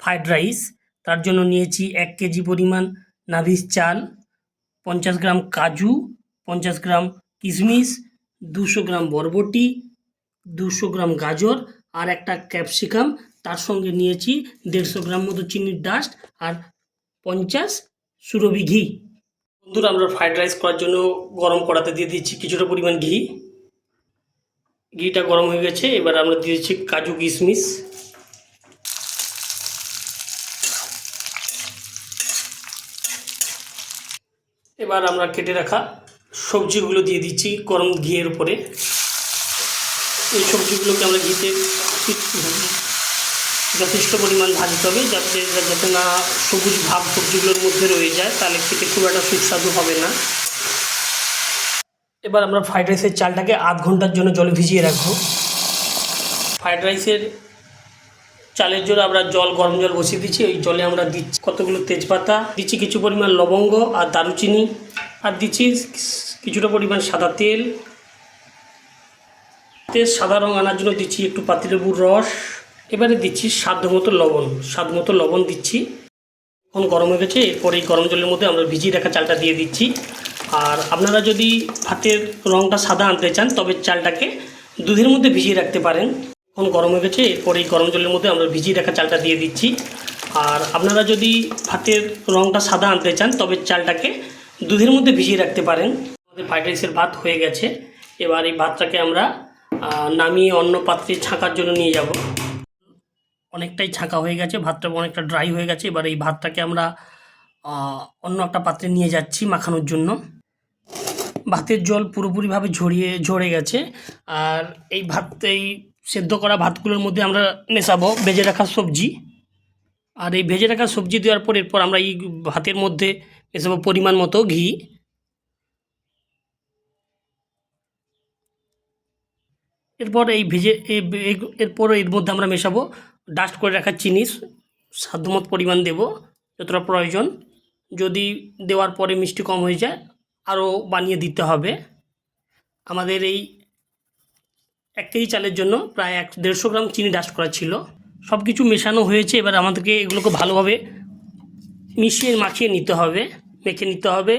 Fried rice. তার জন্য নিয়েছি এক কেজি পরিমাণ নাভিস চাল, পঞ্চাশ গ্রাম কাজু, পঞ্চাশ গ্রাম কিশমিশ, দুশো গ্রাম বরবটি, দুশো গ্রাম গাজর আর একটা ক্যাপসিকাম। তার সঙ্গে নিয়েছি দেড়শো গ্রাম মতো চিনির ডাস্ট আর পঞ্চাশ সুরভি ঘি। বন্ধুরা, আমরা ফ্রাইড রাইস করার জন্য গরম কড়াতে দিয়ে দিচ্ছি কিছুটা পরিমাণ ঘি। ঘিটা গরম হয়ে গেছে, এবার আমরা দিয়ে দিচ্ছি কাজু কিশমিশ। এবার আমরা কেটে রাখা সবজিগুলো দিয়ে দিচ্ছি গরম ঘিয়ের উপরে। এই সবজিগুলোকে আমরা ঘিতে যথেষ্ট পরিমাণ ভাজতে হবে যাতে যাতে না সবুজ ভাব সবজিগুলোর মধ্যে রয়ে যায়, তাহলে খেতে খুব একটা সুস্বাদু হবে না। এবার আমরা ফ্রাইড রাইসের চালটাকে আধ ঘণ্টার জন্য জলে ভিজিয়ে রাখব। ফ্রাইড রাইসের চালের জন্য আমরা জল, গরম জল বসিয়ে দিচ্ছি। ওই জলে আমরা দিচ্ছি কতগুলো তেজপাতা, দিচ্ছি কিছু পরিমাণ লবঙ্গ আর দারুচিনি, আর দিচ্ছি কিছুটা পরিমাণ সাদা তেল। তেল, সাদা রঙ আনার জন্য দিচ্ছি একটু পাতিলেবুর রস। এবারে দিচ্ছি স্বাদ মতো লবণ। স্বাদ মতো লবণ দিচ্ছি। এখন গরম হয়ে গেছে, এরপর এই গরম জলের মধ্যে আমরা ভিজিয়ে রাখা চালটা দিয়ে দিচ্ছি। আর আপনারা যদি ভাতের রঙটা সাদা আনতে চান, তবে চালটাকে দুধের মধ্যে ভিজিয়ে রাখতে পারেন। এখন গরম হয়ে গেছে, এরপর এই গরম জলের মধ্যে আমরা ভিজিয়ে রাখা চালটা দিয়ে দিচ্ছি। আর আপনারা যদি ভাতের রঙটা সাদা আনতে চান, তবে চালটাকে দুধের মধ্যে ভিজিয়ে রাখতে পারেন। আমাদের ফ্রাইড রাইসের ভাত হয়ে গেছে। এবার এই ভাতটাকে আমরা নামিয়ে অন্য পাত্রে ছাঁকার জন্য নিয়ে যাব। অনেকটাই ছাঁকা হয়ে গেছে, ভাতটা অনেকটা ড্রাই হয়ে গেছে। এবার এই ভাতটাকে আমরা অন্য একটা পাত্রে নিয়ে যাচ্ছি মাখানোর জন্য। ভাতের জল পুরোপুরিভাবে ঝরিয়ে, ঝরে গেছে। আর এই ভাত এই সেদ্ধ করা ভাতগুলোর মধ্যে আমরা মেশাবো, ভেজে রাখা সবজি। আর এই ভেজে রাখা সবজি দেওয়ার পর এরপর আমরা এই ভাতের মধ্যে মেশাবো পরিমাণ মতো ঘি। এরপর এই ভেজে এরপর এর মধ্যে আমরা মেশাবো ডাস্ট করে রাখা চিনি সাধ্যমত পরিমাণ দেব, যতটা প্রয়োজন। যদি দেওয়ার পরে মিষ্টি কম হয়ে যায়, আরও বানিয়ে দিতে হবে। আমাদের এই এক কেজি চালের জন্য প্রায় এক দেড়শো গ্রাম চিনি ডাস্ট করা ছিল। সব কিছু মেশানো হয়েছে, এবার আমাদেরকে এগুলোকে ভালোভাবে মিশিয়ে মাখিয়ে নিতে হবে, মেখে নিতে হবে।